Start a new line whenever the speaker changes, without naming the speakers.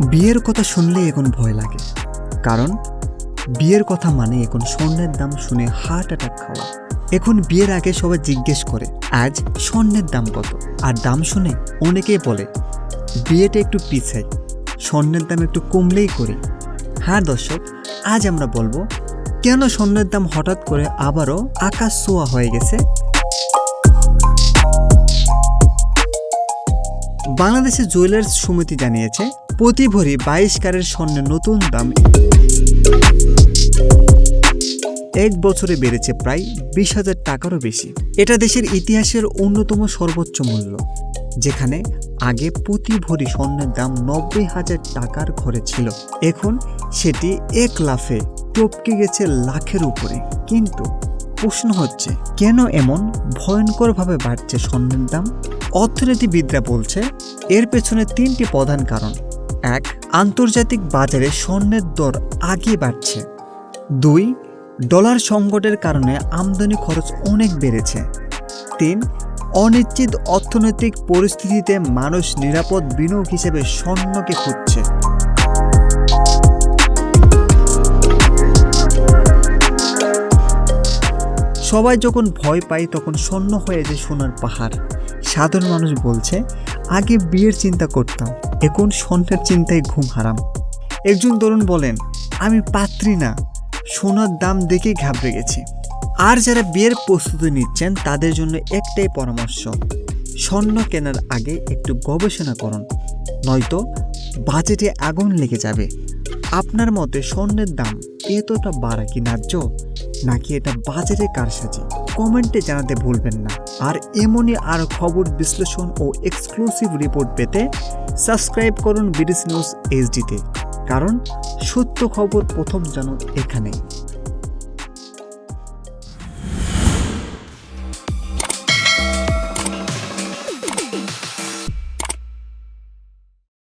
বিয়ের কথা শুনলে এখন ভয় লাগে। কারণ, বিয়ের কথা মানে এখন স্বর্ণের দাম শুনে হার্ট অ্যাটাক খাওয়া। এখন বিয়ের আগে সবাই জিজ্ঞেস করে, আজ স্বর্ণের দাম কত? আর দাম শুনে অনেকেই বলে, বিয়েটা একটু পিছাই, স্বর্ণের দাম একটু কমলেই করি। হ্যাঁ দর্শক, আজ আমরা বলব, কেন স্বর্ণের দাম হঠাৎ করে আবারও আকাশ ছোঁয়া হয়ে গেছে? বাংলাদেশের জুয়েলার্স সমিতি জানিয়েছে, প্রতি ভরি বাইশ কারের স্বর্ণের নতুন দাম। এক বছরে বেড়েছে প্রায় বিশ হাজার টাকারও বেশি। এটা দেশের ইতিহাসের অন্যতম সর্বোচ্চ মূল্য, যেখানে আগে প্রতি ভরি স্বর্ণের দাম নব্বই হাজার টাকার ঘরে ছিল। এখন সেটি এক লাফে টপকে গেছে লাখের উপরে। কিন্তু প্রশ্ন হচ্ছে, কেন এমন ভয়ঙ্করভাবে বাড়ছে স্বর্ণের দাম? অর্থনীতিবিদরা বলছে, এর পেছনে তিনটি প্রধান কারণ। এক, আন্তর্জাতিক বাজারে স্বর্ণের দর আগে বাড়ছে। দুই, ডলার সংকটের কারণে আমদানি খরচ অনেক বেড়েছে। তিন, অনিশ্চিত অর্থনৈতিক পরিস্থিতিতে মানুষ নিরাপদ বিনিয়োগ হিসেবে স্বর্ণকে খুঁজছে। সবাই যখন ভয় পায়, তখন স্বর্ণ হয়ে যায় সোনার পাহাড়। সাধারণ মানুষ বলছে, আগে বিয়ের চিন্তা করতাম, এখন স্বর্ণের চিন্তায় ঘুম হারাম। একজন তরুণ বলেন, আমি পাত্রী না, সোনার দাম দেখেই ঘাবড়ে গেছি। আর যারা বিয়ের প্রস্তুতি নিচ্ছেন, তাদের জন্য একটাই পরামর্শ, স্বর্ণ কেনার আগে একটু গবেষণা করুন। নয়তো বাজেটে আগুন লেগে যাবে। আপনার মতে স্বর্ণের দাম এতটা বাড়া কি ন্যায্য? নাকি এটা বাজারে কারসাজি কমেন্টে জানাতে ভুলবেন না। আর এমনই আর খবর বিশ্লেষণ ও এক্সক্লুসিভ রিপোর্ট পেতে সাবস্ক্রাইব করুন বিডিস নিউজ এইচডিতে কারণ সত্য খবর প্রথম জানো এখানেই।